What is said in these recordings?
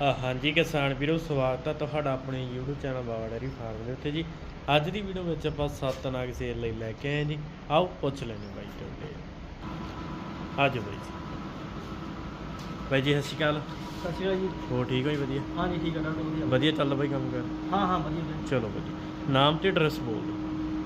ਹਾਂਜੀ ਕਿਸਾਨ ਵੀਰੋ ਸਵਾਗਤ ਹੈ ਤੁਹਾਡਾ ਆਪਣੇ YouTube channel Baba dairy farm ਦੇ ਉੱਤੇ ਜੀ। ਅੱਜ ਦੀ ਵੀਡੀਓ ਵਿੱਚ ਆਪਾਂ ਸੱਤ ਨਾਗ ਸੇਲ ਲਈ ਲੈ ਕੇ ਆਏ ਜੀ। ਆਓ ਪੁੱਛ ਲੈਣੇ ਬਾਈ ਤੁਹਾਡੇ ਆਜੋ ਬਾਈ ਜੀ। ਬਾਈ ਜੀ ਸਤਿ ਸ਼੍ਰੀ ਅਕਾਲ। ਸਤਿ ਸ਼੍ਰੀ ਅਕਾਲ ਜੀ। ਹੋ ਠੀਕ ਹੋ ਜੀ ਵਧੀਆ? ਹਾਂਜੀ ਠੀਕ ਹੈ ਡਾਕਟਰ ਵਧੀਆ। ਵਧੀਆ ਚੱਲ ਬਾਈ ਕੰਮ ਕਰ? ਹਾਂ ਹਾਂ ਵਧੀਆ ਜੀ। ਚਲੋ ਵਧੀਆ ਨਾਮ ਤੇ ਐਡਰੈਸ ਬੋਲ ਦਿਓ।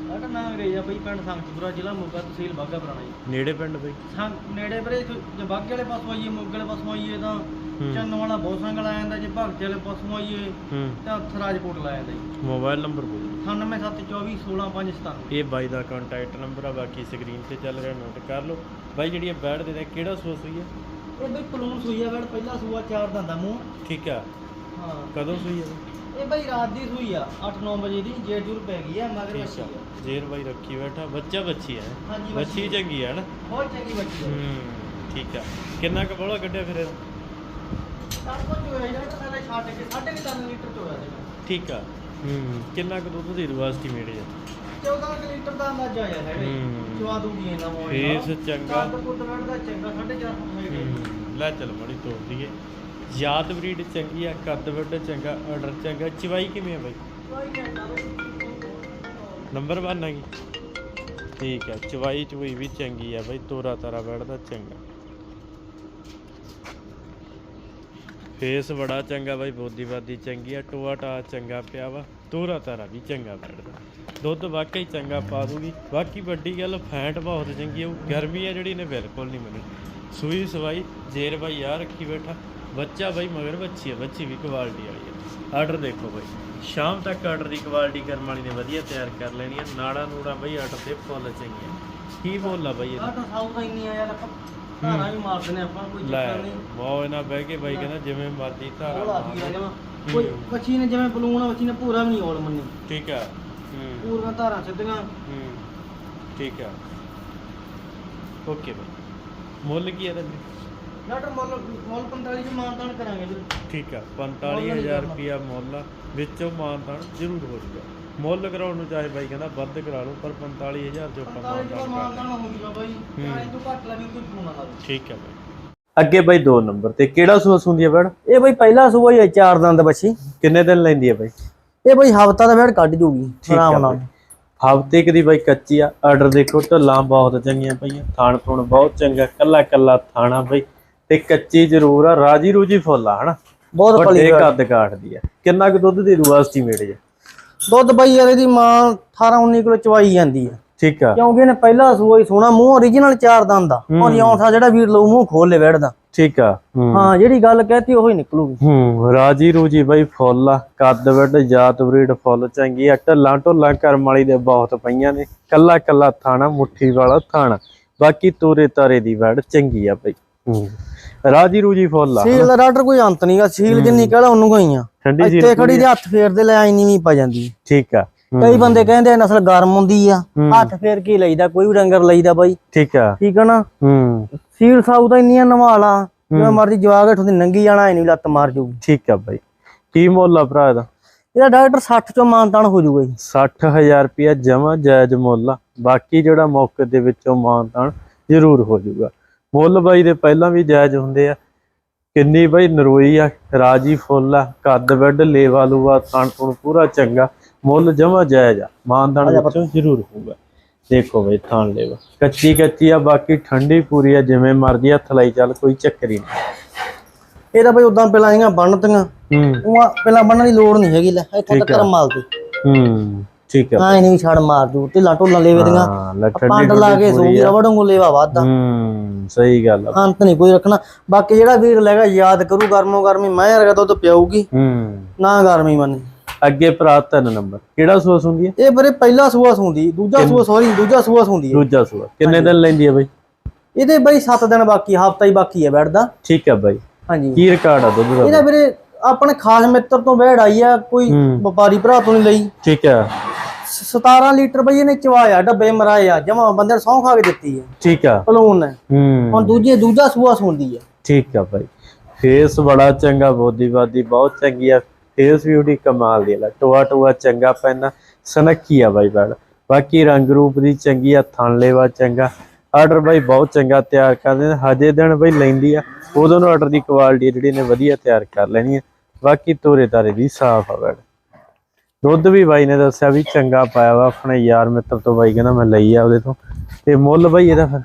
ਡਾਕਟਰ ਨਾਮ ਰੇਜਾ ਬਈ ਪਿੰਡ ਸੰਗਤਪੁਰਾ ਜ਼ਿਲ੍ਹਾ ਮੋਗਾ ਤਹਿਸੀਲ ਬਾਗਾ ਪੁਰਾਣਾ ਜੀ। ਨੇੜੇ ਪਿੰਡ ਬਾਈ? ਸੰਗ ਨੇੜੇ ਵੀਰੇ ਜੇ ਬਾਗੇ ਵਾਲੇ ਪਾਸੋਂ ਆਈਏ ਮੋਗੇ ਵਾਲੇ ਪਾਸੋਂ ਆਈਏ ਤਾਂ ਹੂੰ। ਚੰਨ ਵਾਲਾ ਬਹੁਤ ਸੰਗਲ ਆ ਜਾਂਦਾ ਜੇ ਭਗਤ ਵਾਲੇ ਪਾਸੋਂ ਆਈਏ ਹੂੰ। ਤਾਂ ਥਰਾਜਪੁਰ ਲਾ ਜਾਂਦਾ ਜੀ ਮੋਬਾਈਲ ਨੰਬਰ ਬੋਲ। ਦਿਓ 9774216597 ਇਹ ਬਾਈ ਦਾ ਕੰਟੈਕਟ ਨੰਬਰ ਆ ਬਾਕੀ ਸਕਰੀਨ ਤੇ ਚੱਲ ਰਿਹਾ ਨੋਟ ਕਰ ਲਓ। ਬਾਈ ਜਿਹੜੀ ਇਹ ਬੈਡ ਦੇ ਨੇ ਕਿਹੜਾ ਸੋਸ ਹੋਈ ਹੈ ਇਹ ਬਈ ਪਲੂਨ ਸੂਈ ਆ ਬੜ ਪਹਿਲਾ ਸੂਆ ਚਾਰ ਦੰਦਾ ਮੂੰਹ। ਠੀਕ ਆ। ਹਾਂ। ਕਦੋਂ ਸੂਈ ਹੈ? ਇਹ ਬਈ ਰਾਤ ਦੀ ਸੂਈ ਆ 8-9 ਵਜੇ ਦੀ ਜੇਰ ਜੂਰ ਪੈ ਗਈ ਆ ਮਗਰ ਠੀਕ ਵੱਛੀ ਆ। ਆ। ਜੇਰ ਬਾਈ ਰੱਖੀ ਬੈਠਾ ਬੱਚਾ ਬੱਚੀ ਹੈ ਹਾਂਜੀ ਬੱਚੀ ਚੰਗੀ ਹੈ ਨਾ? ਬਹੁਤ ਚੰਗੀ ਬੱਚੀ ਆ। ਹੂੰ ਠੀਕ ਆ। ਕਿੰਨਾ ਕੁ ਬੋਲਾ ਕੱਢਿਆ ਫਿਰ ਇਹਦਾ? ਸਭ ਕੁਝ ਹੋਇਆ ਜਿਹੜਾ ਤਾਂ ਪਹਿਲਾਂ ਛੱਡ ਕੇ 3.5 ਲੀਟਰ ਚੋਇਆ ਸੀ ਠੀਕ ਆ। ਹੂੰ। ਕਿੰਨਾ ਕੁ ਦੁੱਧ ਦੀ ਰਵਾਸਤੀ ਮੇੜੇ ਆ? 14 ਕੁ ਲੀਟਰ ਦਾ ਅੰਦਾਜ਼ਾ ਆਇਆ ਜੀ ਹੂੰ। ਚਵਾ ਦੂਗੀ ਇਹਨਾਂ ਮੋੜ ਫੇਸ ਚੰਗਾ। ਕੁੱਤ ਦਾ ਚੰਗਾ 4.5 ਫੁੱਟ ਹੈਗਾ ਹੂੰ। ਲੈ ਚੱਲ ਮੜੀ ਤੋੜ ਦਈਏ। ਯਾਦ ਬਰੀਡ ਚੰਗੀ ਆ ਕੱਦ ਵੱਡ ਚੰਗਾ ਆਰਡਰ ਚੰਗਾ। ਚਵਾਈ ਕਿਵੇਂ ਆ ਬਾਈ? ਕੋਈ ਨੰਬਰ 1 ਹੈਗੀ ਠੀਕ ਹੈ ਚਵਾਈ ਚੁਈ ਵੀ ਚੰਗੀ ਆ ਬਾਈ। ਤੋਰਾ ਤਾਰਾ ਬੈਠਦਾ ਚੰਗਾ। ਫੇਸ ਬੜਾ ਚੰਗਾ ਬਾਈ ਬੋਦੀਵਾਦੀ ਚੰਗੀ ਆ, ਟੋਆ ਟਾ ਚੰਗਾ ਪਿਆ ਵਾ, ਤੋਰਾ ਤਾਰਾ ਵੀ ਚੰਗਾ ਬੈਠਦਾ। ਦੁੱਧ ਵਾਕਈ ਚੰਗਾ ਪਾ ਦੂਗੀ। ਬਾਕੀ ਵੱਡੀ ਗੱਲ, ਫੈਂਟ ਬਹੁਤ ਚੰਗੀ ਆ, ਉਹ ਗਰਮੀ ਆ ਜਿਹੜੀ ਇਹਨੇ ਬਿਲਕੁਲ ਨਹੀਂ ਮੰਨੀ। ਸੂਈ ਸਵਾਈ, ਜੇਰ ਬਾਈ ਆ ਰੱਖੀ ਬੈਠਾ। ਬੱਚਾ ਬਾਈ ਮਗਰ ਬੱਚੀ ਆ ਬੱਚੀ ਵੀ ਕੁਆਲਿਟੀ ਵਾਲੀ ਆ। ਆਰਡਰ ਦੇਖੋ ਬਾਈ। ਸ਼ਾਮ ਤੱਕ ਆਰਡਰ ਦੀ ਕੁਆਲਿਟੀ ਕਰਮ ਵਾਲੀ ਨੇ ਵਧੀਆ ਤਿਆਰ ਕਰ ਲੈਣੀ ਆ। ਨਾੜਾ ਨੂੜਾ ਬਾਈ ਆਰਡਰ ਤੇ ਫੁੱਲ ਚੰਗੀਆਂ ਕੀ ਬੋਲਾ ਬਾਈ ਆਹ ਇਹਦਾ ਤਾਂ ਸਾਊ ਦਾ ਆ ਯਾਰ। ਧਾਰਾਂ ਵੀ ਮਾਰਦੇ ਨੇ ਆਪਾਂ ਕੋਈ ਲੈ ਚੱਕਰ ਨਹੀਂ। ਬਹੁਤ ਇਹਨਾਂ ਬਹਿ ਕੇ ਬਾਈ ਕਹਿੰਦਾ ਜਿਵੇਂ ਮਰਜ਼ੀ ਧਾਰਾ ਉਹ ਲਾ ਮਾਰ। ਦੀ ਜਮਾ। ਕੋਈ ਬੱਚੀ ਨੇ ਜਿਵੇਂ ਬਲੂਨ ਬੱਚੀ ਨੇ ਪੂਰਾ ਵੀ ਨਹੀਂ ਔਲ ਮੰਨੀ। ਠੀਕ ਆ। ਹੂੰ। ਪੂਰੀਆਂ ਧਾਰਾਂ ਸਿੱਧੀਆਂ। ਹੂੰ। ਠੀਕ ਆ। ਓਕੇ ਬਾਈ। ਮੁੱਲ ਕੀ ਹੈ ਇਹਦਾ ਡਾਕਟਰ ਮੁੱਲ ਮੁੱਲ 45 ਚ ਮਾਨਤਾਨ ਕਰਾਂਗੇ ਜੀ। ਠੀਕ ਆ। ਮੁੱਲ ਨਹੀਂ 45000 ਕਰਨਾ। ਰੁਪਿਆ ਮੁੱਲ ਆ। ਵਿੱਚੋਂ ਮਾਨਤਾਨ ਜ਼ਰੂਰ ਹੋ ਜੂਗਾ ਮੁੱਲ ਕਰਾਉਣ ਨੂੰ ਚਾਹੇ ਬਾਈ ਕਹਿੰਦਾ ਵੱਧ ਕਰਾ ਲਓ ਪਰ 45000 ਜੋ ਆਪਾਂ 45 ਚ ਮਾਨਤਾਨ ਮਾਨਤਾਨ ਹੋ ਜੂਗਾ ਬਾਈ। ਹੂੰ। 40 ਤੋਂ ਘੱਟ ਲਵੀ ਕੋਈ ਫੋਨ ਨਾ ਲਾਵੇ। ਠੀਕ ਹੈ ਬਾਈ। ਅੱਗੇ ਬਾਈ 2 ਨੰਬਰ ਤੇ ਕਿਹੜਾ ਸੂਸ ਹੁੰਦੀ ਹੈ ਬੜ ਇਹ ਬਈ ਪਹਿਲਾ ਸੂਆ ਹੀ ਹੈ ਚਾਰ ਦੰਦ ਬੱਚੀ ਕਿੰਨੇ ਦਿਨ ਲੈਂਦੀ ਹੈ ਬਾਈ? ਇਹ ਬਈ ਹਫਤਾ ਦਾ ਵੇੜ ਕੱਢ ਜੂਗੀ ਠੀਕ ਆ ਬਾਈ। ਹਫ਼ਤੇ ਕਦੀ ਬਾਈ ਕੱਚੀ ਆ ਆਰਡਰ ਦੇਖੋ ਢੱਲਾਂ ਬਹੁਤ ਚੰਗੀਆਂ ਪਈਆਂ ਥਾਣ ਥੁਣ ਬਹੁਤ ਚੰਗਾ ਕੱਲਾ ਕੱਲਾ ਥਾਣਾ ਬਾਈ। ਤੇ ਕੱਚੀ ਜ਼ਰੂਰ ਆ ਰਾਜੀ ਰੂਜੀ ਫੁੱਲ ਆ ਹਨਾ? ਬਹੁਤ ਵੱਡੇ ਪਲੀ ਕੱਦ ਕਾਠਦੀ ਆ। ਕਿੰਨਾ ਕੁ ਦੁੱਧ ਦੀ ਰੂਆਸਟੀ ਮੇੜੇ ਆ ਦੁੱਧ ਬਈ ਯਾਰ ਇਹਦੀ ਮਾਂ 18 19 ਕਿਲੋ ਚਵਾਈ ਜਾਂਦੀ ਹੈ ਠੀਕ ਆ। ਕਿਉਂਕਿ ਇਹਨੇ ਪਹਿਲਾ ਸੂਆ ਹੀ ਸੋਹਣਾ ਮੂੰਹ origignal ਚਾਰ ਦੰਦ ਦਾ ਹੂੰ। ਉਹ ਜਿਉਂ ਜਿਹੜਾ ਵੀਰ ਲਊ ਮੂੰਹ ਖੋਲ ਲੈ ਵੇੜਦਾ ਠੀਕ ਆ ਹੂੰ। ਹਾਂ ਜਿਹੜੀ ਗੱਲ ਕਹਿਤੀ ਉਹੀ ਨਿਕਲੂਗੀ। ਹੂੰ ਰਾਜੀ ਰੂਜੀ ਬਾਈ ਫੁੱਲ ਆ ਕੱਦ ਵੱਡ ਜਾਤ ਬਰੀਡ ਫੁੱਲ ਚੰਗੀ ਆ ਢੱਲਾਂ ਢੋਲਾਂ ਕਰਮ ਵਾਲੀ ਦੇ ਬਹੁਤ ਪਈਆਂ ਨੇ ਕੱਲਾ ਕੱਲਾ ਥਾਣਾ ਮੁੱਠੀ ਵਾਲਾ ਥਾਣਾ ਬਾਕੀ ਤੋਰੇ ਤਾਰੇ ਦੀ ਵੜ ਚੰਗੀ ਆ ਬਾਈ। ਹੂੰ। ਰਾਜੀ ਰੂਜੀ ਫੁੱਲ ਆ ਸੀਲ ਦਾ ਡਾਕਟਰ ਕੋਈ ਅੰਤ ਨਹੀਂਗਾ ਸੀਲ ਜਿੰਨੀ ਕਹਲਾ ਉਹਨੂੰ ਕੋਈ ਆ ਠੰਡੀ ਜੀ ਇੱਥੇ ਖੜੀ ਦੇ ਹੱਥ ਫੇਰਦੇ ਲੈ ਆਈ ਨੀਵੀਂ ਪਾ ਜਾਂਦੀ। ਠੀਕ ਆ। ਕਈ ਬੰਦੇ ਕਹਿੰਦੇ ਨਸਲ ਗਰਮ ਹੁੰਦੀ ਆ। ਹੱਥ ਫੇਰ ਕੀ ਲਈਦਾ ਕੋਈ ਵੀ ਡੰਗਰ ਲਈਦਾ ਬਾਈ। ਠੀਕ ਆ। ਠੀਕ ਆ ਨਾ? ਹੂੰ। ਸੀਲ ਸਾਊ ਦਾ ਇੰਨੀਆਂ ਨਵਾਲਾ ਜਿਵੇਂ ਮਰਜ਼ੀ ਜਵਾਗ ਹੇਠੋਂ ਦੀ ਨੰਗੀ ਜਾਣਾ ਐ ਨਹੀਂ ਲੱਤ ਮਾਰ ਜੂਗੀ ਠੀਕ ਆ ਬਾਈ। ਕੀ ਮੁੱਲ ਆ ਭਰਾ ਇਹਦਾ? ਇਹਦਾ ਡਾਕਟਰ 60 ਚੋਂ ਮਾਨਤਾਨ ਹੋ ਜੂਗਾ ਜੀ। 60000 ਰੁਪਇਆ ਜਮਾ ਜਾਇਜ਼ ਮੁੱਲ ਆ। ਬਾਕੀ ਜਿਹੜਾ ਮੌਕੇ ਦੇ ਵਿੱਚੋਂ ਮਾਨਤਾਨ ਜ਼ਰੂਰ ਹੋ ਜਾਊਗਾ। ਮੁੱਲ ਬਾਈ ਦੇ ਪਹਿਲਾਂ ਵੀ ਜਾਇਜ਼ ਹੁੰਦੇ ਆ। ਕਿੰਨੀ ਬਾਈ ਨਰੋਈ ਆ ਰਾਜੀ ਫੁੱਲ ਆ ਕੱਦ ਬੈੱਡ ਲੇਵਾ ਲੂਆ ਥਣ ਥੁਣ ਪੂਰਾ ਚੰਗਾ ਮੁੱਲ ਜਮਾ ਜਾਇਜ਼ ਆ। ਮਾਨਤਾਨ ਵਿੱਚੋਂ ਜ਼ਰੂਰ ਹੋਊਗਾ। ਦੇਖੋ ਬਈ ਥਣ ਲੇਵਾ। ਕੱਚੀ ਕੱਚੀ ਆ ਬਾਕੀ ਠੰਡੀ ਪੂਰੀ ਆ ਜਿਵੇਂ ਮਰਜ਼ੀ ਹੱਥ ਲਾਈ ਚੱਲ ਕੋਈ ਚੱਕਰ ਹੀ ਨਹੀਂ। ਇਹਦਾ ਬਈ ਉਦਾਂ ਪਹਿਲਾਂ ਹੈਗਾ ਬੰਨਤੀਆਂ। ਹੂੰ। ਉਹ ਪਹਿਲਾਂ ਬੰਨਣ ਦੀ ਲੋੜ ਨਹੀਂ ਹੈਗੀ ਲੈ ਇੱਥੋਂ ਤੱਕ ਆ। ਮਾਲ ਤੇ ਹੂੰ ਠੀਕ ਆ। ਹਾਂ ਨਹੀਂ ਛੜ ਮਾਰ ਦੂ ਢਿੱਲਾ ਢੋਲਾ ਲੇਵੇ ਦੀਆਂ। ਹਾਂ ਪੰਡ ਲਾ ਕੇ ਸੂਗੀ ਰਵੜ ਲੇਵਾ ਵਾਦਾ ਹੂੰ। ਸਹੀ ਗੱਲ ਆ। ਅੰਤ ਨਹੀਂ ਕੋਈ ਰੱਖਣਾ। ਬਾਕੀ ਜਿਹੜਾ ਵੀਰ ਲੈਗਾ ਯਾਦ ਕਰੂ ਗਰਮੋ ਗਰਮੀ ਮੈਂ ਰਗਾ ਦੁੱਧ ਪਿਆਊਗੀ। ਹੂੰ। ਨਾ ਗਰਮੀ ਮੰਨੇ। ਅੱਗੇ ਭਰਾ ਤਿੰਨ ਨੰਬਰ। ਕਿਹੜਾ ਸੂਸ ਹੁੰਦੀ ਹੈ ਇਹ ਬਰੇ ਪਹਿਲਾ ਸੂਆ ਸੁੰਦੀ ਦੂਜਾ ਸੂਆ ਸੌਰੀ ਦੂਜਾ ਸੂਆ ਸੁੰਦੀ ਹੈ ਦੂਜਾ ਸੂਆ। ਕਿੰਨੇ ਦਿਨ ਲੈਂਦੀ ਹੈ ਬਾਈ? ਇਹਦੇ ਬਈ 7 ਦਿਨ ਬਾਕੀ ਹਫਤਾ ਹੀ ਬਾਕੀ ਹੈ ਬੈਠਦਾ। ਠੀਕ ਹੈ ਬਾਈ। ਹਾਂਜੀ। ਕੀ ਰਿਕਾਰਡ ਆ ਦੁੱਧ ਦਾ? ਇਹਦਾ ਵੀਰੇ ਆਪਣੇ ਖਾਸ ਮਿੱਤਰ ਤੋਂ ਬੈੜ ਆਈ ਆ ਕੋਈ। ਵਪਾਰੀ ਭਰਾ ਤੋਂ ਨਹੀਂ ਲਈ। ਠੀਕ ਹੈ 17 ਲੀਟਰ ਬਈ ਇਹਨੇ ਚਵਾਇਆ ਡੱਬੇ ਮਰਾਏ ਆ ਜਮਾ ਬੰਦੇ ਨੇ ਸੌਂ ਖਾ ਕੇ ਦਿੱਤੀ ਹੈ ਠੀਕ ਆ। ਪਲੂਨ ਨੇ। ਹੂੰ। ਹੁਣ ਦੂਜੇ ਦੂਜਾ ਸੂਆ ਸੁੰਦੀ ਹੈ ਠੀਕ ਆ ਬਾਈ। ਫੇਸ ਬੜਾ ਚੰਗਾ ਬੋਦੀਵਾਦੀ ਬਹੁਤ ਚੰਗੀ ਆ। ਫੇਸ ਵੀ ਉਹਦੀ ਕਮਾਲ ਦੀ ਲੈ ਟੋਆ ਟੋਆ ਚੰਗਾ ਪੈਂਦਾ। ਸਨੱਖੀ ਆ ਬਾਈ ਬੜ ਬਾਕੀ ਰੰਗ ਰੂਪ ਦੀ ਚੰਗੀ ਆ ਥਣ ਲੇਵਾ ਚੰਗਾ। ਆਰਡਰ ਬਾਈ ਬਹੁਤ ਚੰਗਾ ਤਿਆਰ ਕਰਦੇ ਨੇ ਹਜੇ ਦਿਨ ਬਾਈ ਲੈਂਦੀ ਆ। ਉਦੋਂ ਨੂੰ ਆਰਡਰ ਦੀ ਕੁਆਲਿਟੀ ਜਿਹੜੀ ਨੇ ਵਧੀਆ ਤਿਆਰ ਕਰ ਲੈਣੀ ਆ। ਬਾਕੀ ਤੋਰੇ ਤਾਰੇ ਦੀ ਸਾਫ਼ ਆ ਬੈਡ ਦੁੱਧ ਵੀ ਬਾਈ ਨੇ ਦੱਸਿਆ ਵੀ ਚੰਗਾ ਪਾਇਆ ਵਾ ਆਪਣੇ ਯਾਰ ਮਿੱਤਰ ਤੋਂ ਬਾਈ ਕਹਿੰਦਾ ਮੈਂ ਲਈ ਆ ਉਹਦੇ ਤੋਂ। ਤੇ ਮੁੱਲ ਬਾਈ ਇਹਦਾ ਫਿਰ?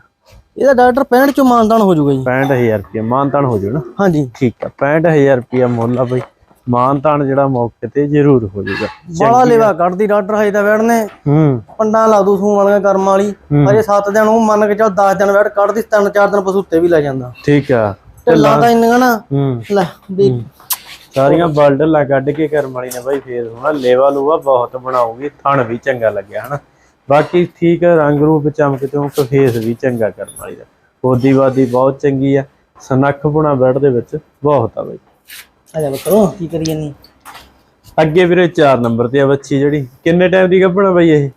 ਇਹਦਾ ਡਾਕਟਰ 65 ਚੋਂ ਮਾਨਦਾਨ ਹੋ ਜਾਊਗਾ ਜੀ। 65000 ਰੁਪਏ ਮਾਨਤਾਨ ਹੋ ਜੂ ਨਾ? ਹਾਂਜੀ। ਠੀਕ ਆ 65000 ਰੁਪਏ ਮੁੱਲ ਆ ਬਾਈ। ਮਾਨਤਾਨ ਜਿਹੜਾ ਮੌਕੇ ਤੇ ਜ਼ਰੂਰ ਹੋ ਜਾਊਗਾ। ਬਾਲਾ ਲੇਵਾ ਕੱਢਦੀ ਡਾਕਟਰ ਹਜੇ ਤਾਂ ਵੜਨੇ ਹੂੰ। ਪੰਡਾਂ ਲਾ ਦੂ ਸੂਣ ਵਾਲੀਆਂ ਕਰਮ ਵਾਲੀ। ਹਜੇ 7 ਦਿਨ ਉਹ ਮੰਨ ਕੇ ਚੱਲ 10 ਦਿਨ ਵੜ ਕੱਢਦੀ 3-4 ਦਿਨ ਪਸੂਤੇ ਵੀ ਲੈ ਜਾਂਦਾ। ਠੀਕ ਆ। ਢਿੱਲਾਂ ਤਾਂ ਇੰਨੀਆਂ ਨਾ ਹੂੰ। ਲੈ ਵੀ ਸਾਰੀਆਂ ਬਲਡਲਾਂ ਕੱਢ ਕੇ ਕਰਮ ਵਾਲੀ ਨੇ ਬਾਈ ਫੇਰ ਹੋਣਾ ਲੇਵਾ ਲੂਆ ਬਹੁਤ ਬਣਾਉਗੀ ਥਣ ਵੀ ਚੰਗਾ ਲੱਗਿਆ ਹਨਾ। ਬਾਕੀ ਠੀਕ ਰੰਗ ਰੂਪ ਚਮਕ ਚਮਕ ਫੇਸ ਵੀ ਚੰਗਾ ਕਰਮ ਵਾਲੀ ਦਾ ਬੋਦੀ ਬਾਦੀ ਬਹੁਤ ਚੰਗੀ ਆ ਸਨੱਖ ਪੁਣਾ ਬੈਡ ਦੇ ਵਿੱਚ ਬਹੁਤ ਆ ਬਾਈ। ਆ ਜਾ ਬੱਕਰੋ ਕੀ ਕਰੀ ਜਾਨੀ? ਅੱਗੇ ਵੀਰੇ 4 ਨੰਬਰ ਤੇ ਆ ਬੱਚੀ ਜਿਹੜੀ ਕਿੰਨੇ ਟਾਈਮ ਦੀ ਗੱਭਣਾ ਬਾਈ ਇਹ?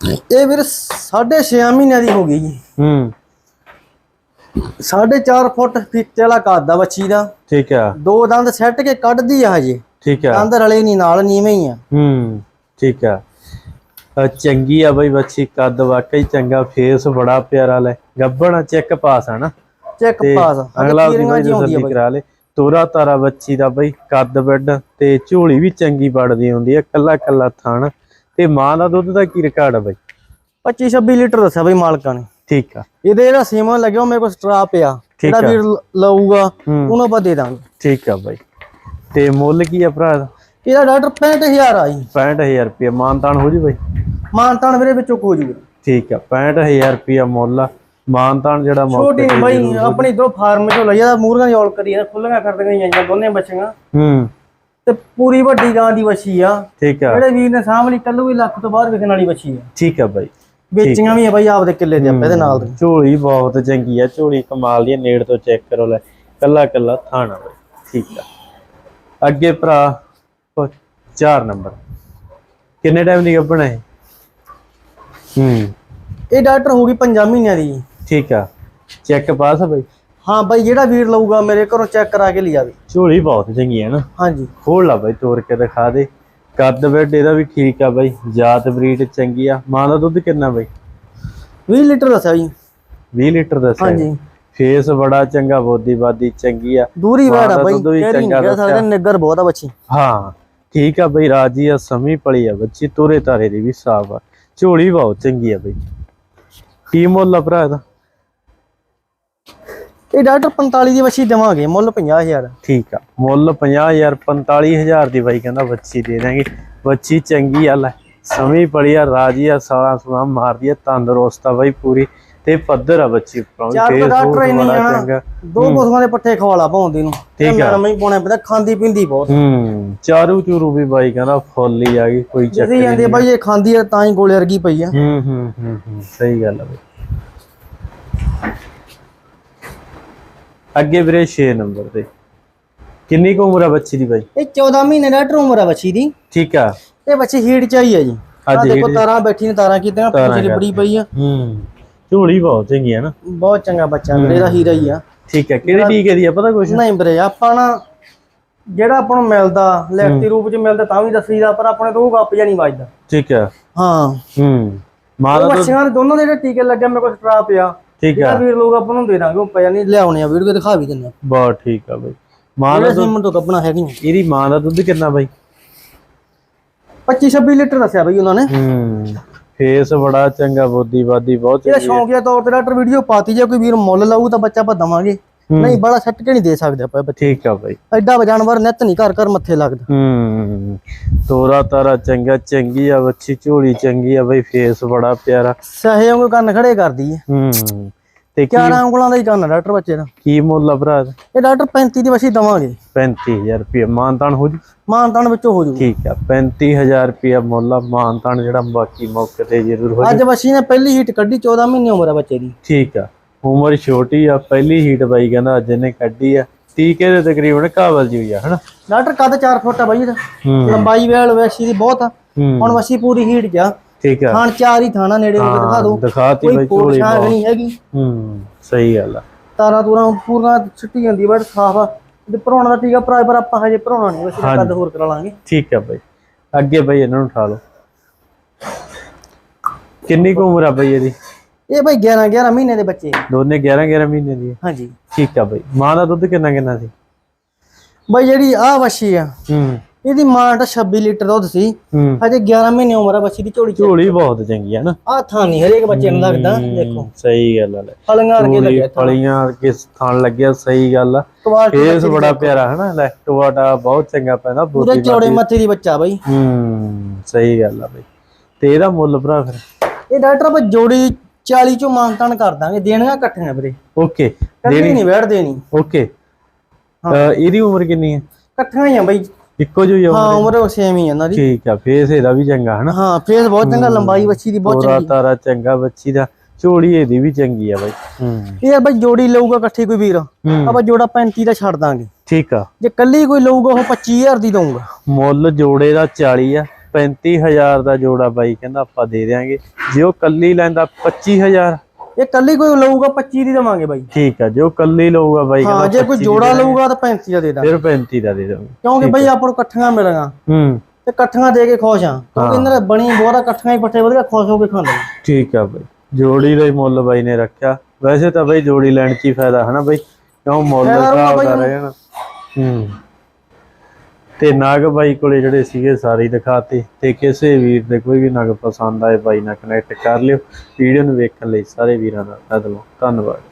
ਇਹ ਵੀਰ 6.5 ਮਹੀਨਿਆਂ ਦੀ ਹੋ ਗਈ ਜੀ। ਹੂੰ। 4.5 ਫੁੱਟ ਫੀਤੇ ਵਾਲਾ ਕੱਦ ਆ ਬੱਚੀ ਦਾ। ਠੀਕ ਆ। ਦੋ ਦੰਦ ਸੈੱਟ ਕੇ ਕੱਢਦੀ ਆ ਹਜੇ। ਠੀਕ ਆ। ਦੰਦ ਰਲੇ ਨਹੀਂ ਨਾਲ ਨੀਵੇਂ ਹੀ ਆ। ਹੂੰ ਠੀਕ ਆ। ਚੰਗੀ ਆ ਬਈ ਬੱਚੀ ਕੱਦ ਵਾਕਈ ਚੰਗਾ ਫੇਸ ਬੜਾ ਪਿਆਰਾ ਲੈ। ਗੱਭਣਾ ਚੈੱਕ ਪਾਸ ਆ ਨਾ। ਚੈੱਕ ਪਾਸ ਅਗਲਾ ਵੀ ਬਈ ਜੀ ਆਉਂਦੀ ਆ ਤਸੱਲੀ ਬਾਈ। ਕਰਾ ਲੇ। ਤੋਰਾ ਤਾਰਾ ਬੱਚੀ ਦਾ ਬਈ ਕੱਦ ਬੈੱਡ ਤੇ ਝੋਲੀ ਵੀ ਚੰਗੀ ਪੜਦੀ ਹੁੰਦੀ ਆ ਕੱਲਾ ਕੱਲਾ ਥਣ। ਤੇ ਮਾਂ ਦਾ ਦੁੱਧ ਦਾ ਕੀ ਰਿਕਾਰਡ ਆ ਬਈ? 25 26 ਲੀਟਰ ਦੱਸਿਆ ਬਈ ਮਾਲਕਾਂ ਨੇ। ਠੀਕ ਆ। ਇਹਦੇ ਜਿਹੜਾ ਸੀਮਨ ਲੱਗਿਆ ਉਹ ਮੇਰੇ ਕੋਲ ਸਟਰਾਪ ਆ ਜਿਹੜਾ। ਵੀਰ ਲਊਗਾ ਉਹਨੂੰ ਆਪਾਂ ਦੇ ਦਾਂਗੇ। ਠੀਕ ਆ ਬਈ। ਤੇ ਮੁੱਲ ਕੀ ਆ ਭਰਾ ਦਾ ਇਹਦਾ ਡਾਕਟਰ 65000 ਆ ਜੀ। 65000 ਰੁਪਏ ਮਾਨਤਾਨ ਹੋ ਜੀ ਬਈ? ਮਾਨਤਾਨ ਵੀਰੇ ਵਿੱਚੋਂ ਹੋ ਜੂਗਾ। ਠੀਕ ਆ। 65000 ਰੁਪਏ ਮੁੱਲ ਆ। ਮਾਨਤਾਨ ਜਿਹੜਾ ਮੌਕੇ ਛੋਟੀ ਬਈ ਆਪਣੀ ਦੋ ਫਾਰਮ ਚੋਂ ਲਈ ਆ ਮੂਰਗਾਂ ਦੀ ਔਲ ਕਰੀ ਆ ਖੁੱਲੀਆਂ ਕਰ ਦਈਆਂ ਜਾਂਦੀਆਂ ਦੋਨੇ ਬੱਚੀਆਂ। ਹੂੰ। ਤੇ ਪੂਰੀ ਵੱਡੀ ਗਾਂ ਦੀ ਬੱਚੀ ਆ। ਠੀਕ ਆ। ਜਿਹੜੇ ਵੀਰ ਨੇ ਸਾਹਮਣੇ ਕੱਲੂ ਵੀ ਲੱਖ ਤੋਂ ਬਾਹਰ ਵਿਕਣ ਵਾਲੀ ਬੱਚੀ ਆ। ਠੀਕ ਆ ਬਾਈ। ਵੇਚੀਆਂ ਵੀ ਆ ਬਈ ਆਪਦੇ ਕਿੱਲੇ ਦੇ ਆਪੇ ਇਹਦੇ ਨਾਲ ਦੇ। ਝੋਲੀ ਬਹੁਤ ਚੰਗੀ ਆ ਝੋਲੀ ਕਮਾਲ ਦੀ ਆ, ਨੇੜ ਤੋਂ ਚੈੱਕ ਕਰੋ ਲੈ। ਕੱਲਾ ਕੱਲਾ ਥਾਣਾ ਬਾਈ ਠੀਕ ਆ। ਅੱਗੇ ਭਰਾ 4 ਨੰਬਰ। ਕਿੰਨੇ ਟਾਈਮ ਦੀ ਗੱਭਣਾ ਹੈ ਹੂੰ। ਇਹ ਡਾਕਟਰ ਹੋ ਗਈ 5 ਮਹੀਨਿਆਂ ਦੀ। ਜੀ। ਠੀਕ ਆ। ਚੈੱਕ ਪਾਸ ਆ ਬਾਈ? ਹਾਂ ਬਾਈ ਜਿਹੜਾ ਵੀਰ ਲਊਗਾ ਮੇਰੇ ਘਰੋਂ ਚੈੱਕ ਕਰਾ ਕੇ ਲਿਆਵੇ ਝੋਲੀ ਬਹੁਤ ਚੰਗੀ ਹੈ ਨਾ। ਹਾਂਜੀ। ਖੋਲ ਲਾ ਬਾਈ ਤੋੜ ਕੇ ਦਿਖਾ ਦੇ। ਕੱਦ ਬੈਡ ਇਹਦਾ ਵੀ ਠੀਕ ਆ ਬਾਈ ਜਾਤ ਬਰੀਡ ਚੰਗੀ ਆ। ਮਾਂ ਦਾ ਦੁੱਧ ਕਿੰਨਾ ਬਾਈ? 20 ਲੀਟਰ ਦੱਸਿਆ ਜੀ। 20 ਲੀਟਰ ਦੱਸਿਆ। ਹਾਂਜੀ। ਫੇਸ ਬੜਾ ਚੰਗਾ ਬੋਦੀ ਬਾਦੀ ਚੰਗੀ ਆ। ਦੂਰੀ ਆ ਬਾਈ ਕਹਿ ਨਹੀਂ ਕਹਿ ਸਕਦੇ। ਨਿੱਗਰ ਬਹੁਤ ਆ ਬੱਚੀ। ਹਾਂ ਠੀਕ ਆ ਬਈ ਰਾਜੀ ਆ ਸਮੀ ਪਲੀ ਆ ਬੱਚੀ ਤੋਰੇ ਤਾਰੇ ਦੀ ਵੀ ਸਾਫ਼ ਆ। ਝੋਲੀ ਬਹੁਤ ਚੰਗੀ ਆ ਬਈ। ਕੀ ਮੁੱਲ ਆ ਭਰਾ ਇਹਦਾ? ਇਹ ਡਾਕਟਰ 45 ਦੀ ਬੱਚੀ ਦੇਵਾਂਗੇ ਮੁੱਲ 50000 ਠੀਕ ਆ ਮੁੱਲ 50000 45000 ਦੀ ਬਾਈ ਕਹਿੰਦਾ ਬੱਚੀ ਦੇ ਦਾਂਗੇ ਬੱਚੀ ਚੰਗੀ ਆ ਲੈ ਸਮੀ ਆ ਰਾਜੀ ਆ ਸਾਲਾ ਸੁਆ ਮਾਰਦੀ ਆ ਤੰਦਰੁਸਤ ਆ ਬਾਈ ਪੂਰੀ ਤੇ ਪੱਧਰ ਆ ਬੱਚੀ ਉੱਪਰੋਂ ਚਾਰ ਫੇਸ ਕੁ ਡਾਕਟਰ ਫੂਸ ਹੀ ਨਹੀਂ ਬੜਾ ਆ ਨਾ। ਚੰਗਾ। ਦੋ ਪਸ਼ੂਆਂ ਦੇ ਪੱਠੇ ਖਵਾਲਾ ਪਾਉਂਦੀ ਨੂੰ। ਠੀਕ ਆ। ਮੈਂ ਹੀ ਪਾਉਣਾ ਪੈਂਦਾ ਖਾਂਦੀ ਪੀਂਦੀ ਬਹੁਤ। ਹੂੰ ਚਾਰੂ ਚੂਰੂ ਵੀ ਬਾਈ ਕਹਿੰਦਾ ਫੁੱਲ ਹੀ ਆ ਗਈ ਕੋਈ ਚੱਕਰ ਜਿਹਦੀ ਜਾਂਦੀ ਆ ਬਾਈ ਇਹ ਖਾਂਦੀ ਆ ਤਾਂ ਹੀ ਗੋਲੇ ਵਰਗੀ ਪਈ ਆ। ਹੂੰ ਹੂੰ ਹੂੰ ਹੂੰ ਸਹੀ ਗੱਲ ਆ ਬਈ। ਅੱਗੇ ਵੀਰੇ 6 ਨੰਬਰ ਤੇ। ਕਿੰਨੀ ਕੁ ਉਮਰ ਆ ਬੱਚੀ ਦੀ ਬਾਈ? ਇਹ 14 ਮਹੀਨੇ ਡਾਕਟਰ ਉਮਰ ਆ ਬੱਚੀ ਦੀ। ਠੀਕ ਆ। ਇਹ ਬੱਚੀ ਹੀਟ ਚ ਆਈ ਆ ਜੀ। ਅੱਜ ਆ ਦੇਖੋ ਤਾਰਾਂ ਬੈਠੀ ਨੇ ਤਾਰਾਂ ਕੀਤੀਆਂ ਤਾਰਾਂ ਪਿੱਛੇ ਬੜੀ ਪਈ ਆ। ਹੂੰ। ਝੋਲੀ ਬਹੁਤ ਚੰਗੀ ਆ ਨਾ। ਬਹੁਤ ਚੰਗਾ ਬੱਚਾ ਵੀਰੇ ਦਾ ਹੀਰਾ ਹੀ ਆ। ਠੀਕ ਹੈ ਕਿਹੜੀ ਟੀਕੇ ਦੀ ਆ ਪਤਾ ਕੁਛ? ਨਹੀਂ ਵੀਰੇ ਆਪਾਂ ਨਾ ਜਿਹੜਾ ਆਪਾਂ ਨੂੰ ਮਿਲਦਾ ਲਿਖਤੀ ਰੂਪ ਚ ਮਿਲਦਾ ਤਾਂ ਵੀ ਦੱਸੀਦਾ ਪਰ ਆਪਣੇ ਤੋਂ ਉਹ ਗੱਪ ਜਾਂ ਨਹੀਂ ਵੱਜਦਾ। ਠੀਕ ਆ। ਹਾਂ। ਹੂੰ। ਮਾਂ ਉਹ ਦਾ ਬੱਚਿਆਂ ਦੇ ਦੋਨੋਂ ਦੇ ਜਿਹੜੇ ਟੀਕੇ ਲੱਗੇ ਮੇਰੇ ਕੋਲ ਸਟਰਾ ਪਿਆ। ਠੀਕ ਆ। ਵੀਰ ਲੋਕ ਆਪਾਂ ਨੂੰ ਦੇ ਦਾਂਗੇ ਉਹ ਨਹੀਂ ਲਿਆਉਣੇ ਆ ਵੀਡੀਓ ਦਿਖਾ ਵੀ ਆ। ਬਹੁਤ ਠੀਕ ਆ ਬਾਈ। ਮਾਂ ਦਾ ਸੀਮਨ ਤੋਂ ਕੱਪਣਾ ਹੈਗੀਆਂ ਇਹਦੀ ਮਾਂ ਦਾ ਦੁੱਧ ਕਿੰਨਾ ਬਾਈ? 25 26 ਲੀਟਰ ਦੱਸਿਆ ਬਈ ਉਹਨਾਂ ਨੇ। ਹੂੰ ਫੇਸ ਬੜਾ ਚੰਗਾ ਬੋਦੀ ਬਾਦੀ ਬਹੁਤ ਇਹਦਾ ਚੰਗੀ ਸ਼ੌਂਕੀਆ ਤੌਰ ਤੇ ਡਾਕਟਰ ਵੀਡੀਓ ਪਾਤੀ ਜੇ ਕੋਈ ਵੀਰ ਮੁੱਲ ਲਾਊ ਤਾਂ ਬੱਚਾ ਆਪਾਂ ਦਵਾਂਗੇ। ਨਹੀਂ ਬੜਾ ਸੱਟ ਕੇ ਨਹੀਂ ਦੇ ਸਕਦੇ ਆਪਾਂ ਬੱਚੇ। ਠੀਕ ਆ ਬਾਈ। ਐਡਾ ਜਾਨਵਰ ਨਿੱਤ ਨਹੀਂ ਘਰ ਘਰ ਮੱਥੇ ਲੱਗਦਾ। ਹੂੰ ਤੋਰਾ ਤਾਰਾ ਚੰਗਾ ਚੰਗੀ ਆ ਬੱਚੀ ਝੋਲੀ ਚੰਗੀ ਆ ਬਈ ਫੇਸ ਬੜਾ ਪਿਆਰਾ। ਸਹੇ ਵਾਂਗੂ ਕੰਨ ਖੜੇ ਕਰਦੀ ਹੈ ਹੂੰ। ਤੇ ਕੀ 11 ਉਂਗਲਾਂ ਦਾ ਹੀ ਕੰਨ ਡਾਕਟਰ ਬੱਚੇ ਦਾ। ਕੀ ਮੁੱਲ ਆ ਭਰਾ? ਇਹ ਡਾਕਟਰ 35 ਦੀ ਵਸੀ ਦਵਾਂਗੇ। 35000 ਰੁਪਏ ਮਾਨਤਾਨ ਹੋ ਜੂ? ਮਾਨਤਾਨ ਵਿੱਚੋਂ ਹੋ ਜੂਗਾ ਠੀਕ ਆ 35000 ਰੁਪਏ ਮੁੱਲ ਆ। ਮਾਨਤਾਨ ਜਿਹੜਾ ਬਾਕੀ ਮੌਕੇ ਤੇ ਜ਼ਰੂਰ ਹੋ ਅੱਜ ਵਸੀ ਨੇ ਪਹਿਲੀ ਹੀਟ ਕੱਢੀ 14 ਮਹੀਨੇ ਉਮਰ ਆ ਬੱਚੇ ਦੀ। ਠੀਕ ਆ। ਉਮਰ ਛੋਟੀ ਆ ਪਹਿਲੀ ਹੀਟ ਬਾਈ ਕਹਿੰਦਾ ਅੱਜ ਇਹਨੇ ਕੱਢੀ ਆ। ਟੀਕੇ ਦੇ ਤਕਰੀਬਨ ਕਾਬਲ ਜੀ ਹੋਈ ਆ ਹਨਾ? ਡਾਕਟਰ ਕੱਦ 4 ਫੁੱਟ ਆ ਬਾਈ ਇਹਦਾ। ਲੰਬਾਈ ਵੇਲ ਵੈਸੀ ਦੀ ਬਹੁਤ ਆ। ਹੁਣ ਵਸੀ ਪੂਰੀ ਹੀਟ ਜਾ ਠੀਕ ਆ। ਖਾਣ ਚਾਰ ਹੀ ਥਾਣਾ ਨੇੜੇ ਕੇ ਦਿਖਾ ਦੋ ਦਿਖਾਤੀ ਬਾਈ ਝੋਲੀ ਬਹੁਤ। ਨਹੀਂ ਹੈਗੀ। ਹੂੰ ਸਹੀ ਗੱਲ ਆ। ਤਾਰਾਂ ਤੂਰਾਂ ਪੂਰਾ ਛੁੱਟੀ ਜਾਂਦੀ ਬਟ ਸਾਫ਼ ਆ। ਤੇ ਭਰਾਉਣਾ ਦਾ ਟੀਕਾ ਭਰਾ ਪਰ ਆਪਾਂ ਹਜੇ ਭਰਾਉਣਾ ਨਹੀਂ ਵਸੀ ਦਾ ਕੱਦ ਹੋਰ ਕਰਾ ਲਾਂਗੇ। ਠੀਕ ਆ ਬਾਈ। ਅੱਗੇ ਬਾਈ ਇਹਨਾਂ ਨੂੰ ਉਠਾ ਲਓ। ਕਿੰਨੀ ਕੁ ਉਮਰ ਆ ਬਾਈ ਇਹਦੀ? ਇਹ ਬਾਈ 11 11 ਮਹੀਨੇ ਦੇ ਬੱਚੇ ਆ। ਦੋਨੇ 11 11 ਮਹੀਨੇ ਦੀ। ਹਾਂਜੀ। ਠੀਕ ਆ ਬਾਈ। ਮਾਂ ਦਾ ਦੁੱਧ ਕਿੰਨਾ ਕਿੰਨਾ ਸੀ? ਬਾਈ ਜਿਹੜੀ ਆ ਵੱਛੀ ਆ ਹੂੰ। ਇਹਦੀ ਮਾਂ ਤਾਂ 26 ਲੀਟਰ ਦੁੱਧ ਸੀ। ਹੂੰ। ਹਜੇ 11 ਮਹੀਨੇ ਉਮਰ ਆ ਵੱਛੀ ਦੀ ਝੋਲੀ ਚ। ਝੋਲੀ ਬਹੁਤ ਚੰਗੀ ਆ ਨਾ। ਆ ਥਾਂ ਨਹੀਂ ਹਰੇਕ ਬੱਚੇ ਨੂੰ ਲੱਗਦਾ ਦੇਖੋ। ਸਹੀ ਗੱਲ ਆ ਲੈ। ਫਲੀਆਂ ਵਰਗੇ ਝੋਲੀ ਲੱਗਿਆ ਥਾਂ। ਫਲੀਆਂ ਕਿਸ ਥਾਂ ਲੱਗਿਆ ਸਹੀ ਗੱਲ ਆ। ਕੁਆਲਿਟੀ ਫੇਸ ਬੜਾ ਪਿਆਰਾ ਹੈ ਨਾ ਲੈ ਟੋਆਟਾ ਬਹੁਤ ਚੰਗਾ ਪੈਂਦਾ ਪੂਰੇ ਬੋਦੀ ਚੌੜੇ ਮੱਥੇ ਦੀ ਬੱਚਾ ਬਾਈ। ਹੂੰ ਸਹੀ ਗੱਲ ਆ ਬਈ। ਤੇ ਇਹਦਾ ਮੁੱਲ ਭਰਾ ਫਿਰ? ਇਹ ਡਾਕਟਰ ਆਪਾਂ ਜੋੜੀ 40 ਚੋਂ ਮਾਨਤਾਨ ਕਰ ਦਾਂਗੇ ਦੇਣੀਆਂ ਇਕੱਠੀਆਂ ਵੀਰੇ। ਓਕੇ ਇਕੱਠੀ ਨਹੀਂ ਬੈਠ ਦੇਣੀ। ਓਕੇ। ਇਹਦੀ ਉਮਰ ਕਿੰਨੀ ਹੈ? ਇਕੱਠੀਆਂ ਹੀ ਆ ਬਾਈ। ਇੱਕੋ ਜਿਹੀ ਆ ਹਾਂ ਉਮਰ? ਉਮਰ ਸੇਮ ਹੀ ਆ ਇਹਨਾਂ ਦੀ। ਠੀਕ ਆ ਫੇਸ ਇਹਦਾ ਵੀ ਚੰਗਾ ਹਨਾ? ਹਾਂ ਫੇਸ ਬਹੁਤ ਚੰਗਾ ਲੰਬਾਈ ਬੱਚੀ ਦੀ ਬਹੁਤ ਚੰਗੀ। ਤਾਰਾ ਚੰਗਾ ਬੱਚੀ ਦਾ। ਝੋਲੀ ਇਹਦੀ ਵੀ ਚੰਗੀ ਆ ਬਾਈ। ਹੂੰ। ਇਹ ਆ ਬਾਈ ਜੋੜੀ ਲਊਗਾ ਇਕੱਠੀ ਕੋਈ ਵੀਰ। ਹੂੰ। ਆਪਾਂ ਜੋੜਾ 35 ਦਾ ਛੱਡ ਦਾਂਗੇ। ਠੀਕ ਆ। ਜੇ ਕੱਲੀ ਕੋਈ ਲਊਗਾ ਉਹ 25000 ਦੀ ਦਊਗਾ। ਮੁੱਲ ਜੋੜੇ ਦਾ 40 ਆ। 35000 ਦਾ ਜੋੜਾ ਬਾਈ ਕਹਿੰਦਾ ਆਪਾਂ ਦੇ ਦਿਆਂਗੇ। ਜੇ ਉਹ ਕੱਲੀ ਲੈਂਦਾ 25000 ਇਹ ਕੱਲੀ ਕੋਈ ਲਊਗਾ 25 ਦੀ ਦਵਾਂਗੇ ਬਾਈ। ਠੀਕ ਆ ਜੇ ਉਹ ਕੱਲੀ ਲਊਗਾ ਬਾਈ ਹਾਂ ਜੇ ਕੋਈ ਜੋੜਾ ਲਊਗਾ ਤਾਂ 35 ਦਾ ਦੇ ਦਾਂਗੇ। ਫਿਰ 35 ਦਾ ਦੇ ਦਾਂਗੇ। ਕਿਉਂਕਿ ਬਾਈ ਆਪਾਂ ਨੂੰ ਇਕੱਠੀਆਂ ਮਿਲਣਾ ਹੂੰ। ਤੇ ਇਕੱਠੀਆਂ ਦੇ ਕੇ ਖੁਸ਼ ਆ। ਕਿਉਂਕਿ ਇਹਨਾਂ ਦੇ ਬਣੀ ਬਹੁਤਾ ਇਕੱਠੀਆਂ ਹੀ ਪੱਠੇ ਵਧੀਆ ਖੁਸ਼ ਹੋ ਕੇ ਖਾਂਦੇ। ਠੀਕ ਆ ਬਾਈ। ਜੋੜੀ ਦਾ ਹੀ ਮੁੱਲ ਬਾਈ ਨੇ ਰੱਖਿਆ। ਵੈਸੇ ਤਾਂ ਬਾਈ ਜੋੜੀ ਲੈਣ ਚ ਹੀ ਫਾਇਦਾ ਹੈ ਨਾ ਬਾਈ। ਕਿਉਂ ਮੁੱਲ ਦਾ ਨੂੰ। ਰਹਿਣਾ ਹੂੰ। ਤੇ ਨਾਗ ਬਾਈ ਕੋਲੇ ਜਿਹੜੇ ਸੀਗੇ ਸਾਰੇ ਦਿਖਾਤੇ ਤੇ ਕਿਸੇ ਵੀਰ ਦੇ ਕੋਈ ਵੀ ਨਗ ਪਸੰਦ ਆਏ ਬਾਈ ਨਾਲ ਕਨੈਕਟ ਕਰ ਲਿਓ, ਵੀਡੀਓ ਨੂੰ ਵੇਖਣ ਲਈ ਸਾਰੇ ਵੀਰਾਂ ਦਾ ਧੰਨਵਾਦ ਧੰਨਵਾਦ।